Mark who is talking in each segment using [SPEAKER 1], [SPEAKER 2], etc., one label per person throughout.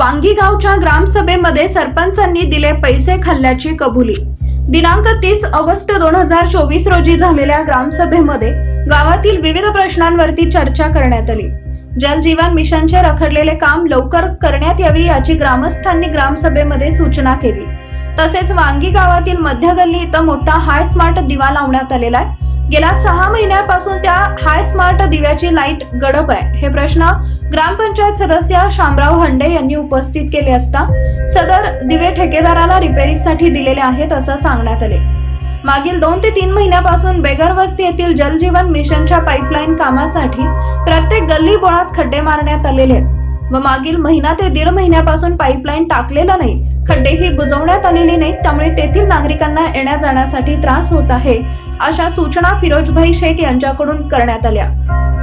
[SPEAKER 1] वांगी गावच्या ग्रामसभेमध्ये सरपंचांनी दिले पैसे खाल्ल्याची कबुली. दिनांक तीस ऑगस्ट दोन हजार चोवीस रोजी झालेल्या ग्रामसभेमध्ये गावातील विविध प्रश्नांवरती चर्चा करण्यात आली. जलजीवन मिशनचे रखडलेले काम लवकर करण्यात यावी याची ग्रामस्थांनी ग्रामसभेमध्ये सूचना केली. तसेच वांगी गावातील मध्य गल्ली इथं मोठा हाय स्मार्ट दिवा लावण्यात आलेला आहे. गेल्या सहा महिन्यापासून त्या हाय स्मार्ट दिव्याची लाइट गडप आहे. हे प्रश्न ग्रामपंचायत सदस्य शामराव हंडे यांनी उपस्थित केले असता सदर दिवे ठेकेदाराला रिपेरिंगसाठी दिलेले आहेत असं सांगण्यात आले. मागील दोन ते तीन महिन्यापासून बेगर वस्ती येथील जलजीवन मिशनच्या पाईपलाईन कामासाठी प्रत्येक गल्ली बोळात खड्डे मारण्यात आलेले आहेत. व मागील महिना ते दीड महिन्यापासून पाईपलाईन टाकलेला नाही. खड्डेही बुजवण्यात आलेले नाहीत त्यामुळे तेथील नागरिकांना येण्या जाण्यासाठी त्रास होत आहे अशा सूचना फिरोजभाई शेख यांच्याकडून करण्यात आल्या.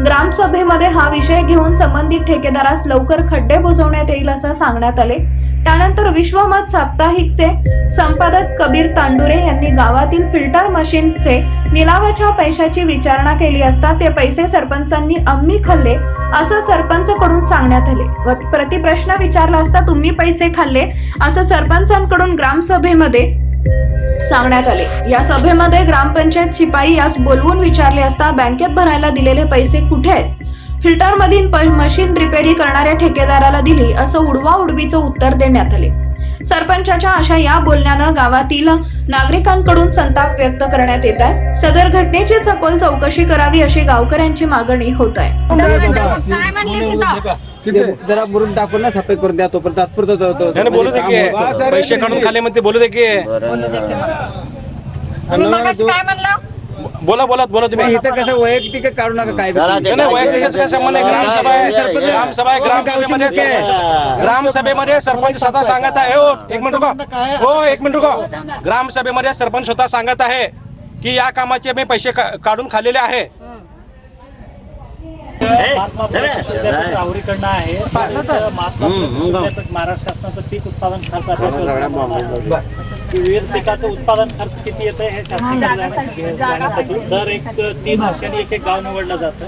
[SPEAKER 1] ग्रामसभेमध्ये हा विषय घेऊन संबंधित ठेकेदारास लवकर खड्डे बुजवण्यात येईल असं सांगण्यात आले. त्यानंतर विश्वमत साप्ताहिकचे संपादक कबीर तांडुरे यांनी गावातील फिल्टर मशीनचे निलावाच्या पैशाची विचारणा केली असता ते पैसे सरपंचांनी आम्ही खाल्ले असं सरपंच कडून सांगण्यात आले. व प्रतिप्रश्न विचारला असता तुम्ही पैसे खाल्ले? असं सरपंचांकडून ग्रामसभेमध्ये सांगण्यात आले. या सभेमध्ये ग्रामपंचायत शिपाई यास बोलवून विचारले असता बँकेत भरायला दिलेले पैसे कुठे आहेत? फिल्टर मधील मशीन रिपेरी करणाऱ्या ठेकेदाराला दिली असं उडवा उडवीचं उत्तर देण्यात आले. सरपंचाच्या अशा या बोलण्यानं गावातील नागरिकांकडून संताप व्यक्त करण्यात येत आहे. सदर घटनेची सखोल चौकशी करावी अशी गावकऱ्यांची मागणी होत आहे.
[SPEAKER 2] जरा बुरून टाकून ना सफाई करून द्या तोपर्यंत तात्पुरतं तो- तो-
[SPEAKER 3] नाही नाही, बोलू दे की. पैसे काढून खाले म्हणते बोलू दे की.
[SPEAKER 4] बोलू दे की. मग. तुम्ही मगाशी काय म्हणला?
[SPEAKER 3] बोला बोला बोला तुम्ही.
[SPEAKER 2] नाही, इथं कसं वैयक्तिक काढू नका काय
[SPEAKER 3] नाही, नाही, वैयक्तिक काय संबंध आहे ग्रामसभा आहे ग्रामसभा आहे ग्रामसभेमध्ये सरपंच- ग्रामसभेमध्ये सरपंच स्वतः सांगत आहे हो एक मिनिट रुको हो एक मिनिट रुको. ग्रामसभेमध्ये सरपंच स्वतः सांगत आहे की या कामाचे मी पैसे का- काढून खाल्लेले आहे.
[SPEAKER 5] राहुरीकडनं आहे. महाराष्ट्र शासनाचं पीक उत्पादन खर्च विविध पिकाचं उत्पादन खर्च किती येतं हे शासनाकडे जाण्यासाठी दर एक तीन वर्षांनी एक एक गाव निवडलं जातं.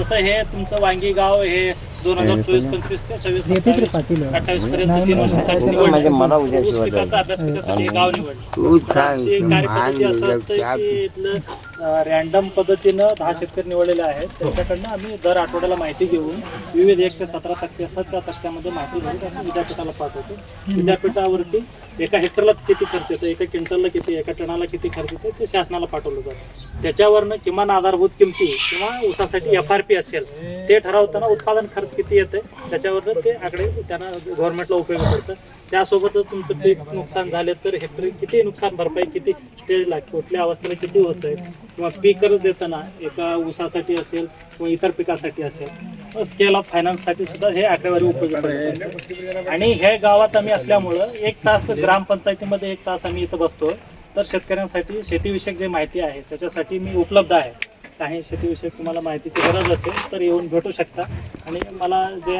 [SPEAKER 5] तसं हे तुमचं वांगी गाव हे दोन हजार चोवीस पंचवीस ते सव्वीस सत्तावीस अठ्ठावीस पर्यंत तीन वर्षासाठी निवडलं. ऊस पिकाचा अभ्यास पिकासाठी गाव निवडलं. कार्यपद्धती असं असतं की इथलं रॅन्डम पद्धतीनं दहा शेतकरी निवडलेले आहेत. त्यांच्याकडनं आम्ही दर आठवड्याला माहिती घेऊन विविध एक ते सतरा तक्ते असतात त्या तक्त्यामध्ये माहिती घेऊन आम्ही विद्यापीठाला पाठवतो. विद्यापीठावरती एका हेक्टरला किती खर्च येतो एका क्विंटलला किती एका टनाला किती खर्च येतो ते शासनाला पाठवलं जातं. त्याच्यावरनं किमान आधारभूत किमती किंवा ऊसासाठी एफ आर पी असेल ते ठरवताना उत्पादन खर्च किती येते त्याच्यावरनं ते आकडे त्यांना गव्हर्नमेंटला उपयोगी पडतं. त्यासोबतच तुमचं पीक नुकसान झाले तर हेक्टरी किती नुकसान भरपाई किती स्टेजला कुठल्या अवस्थेला किती होतंय? किंवा पीक कर्ज देताना एका ऊसासाठी असेल किंवा इतर पिकासाठी असेल स्केल ऑफ फायनान्ससाठी सुद्धा हे आकडेवारी उपयोगी आणि हे गावात आम्ही असल्यामुळं एक तास ग्रामपंचायतीमध्ये एक तास आम्ही इथं बसतो. तर शेतकऱ्यांसाठी शेतीविषयक जे माहिती आहे त्याच्यासाठी मी उपलब्ध आहे. काही शेतीविषयक तुम्हाला माहितीची गरज असेल तर येऊन भेटू शकता. आणि मला जे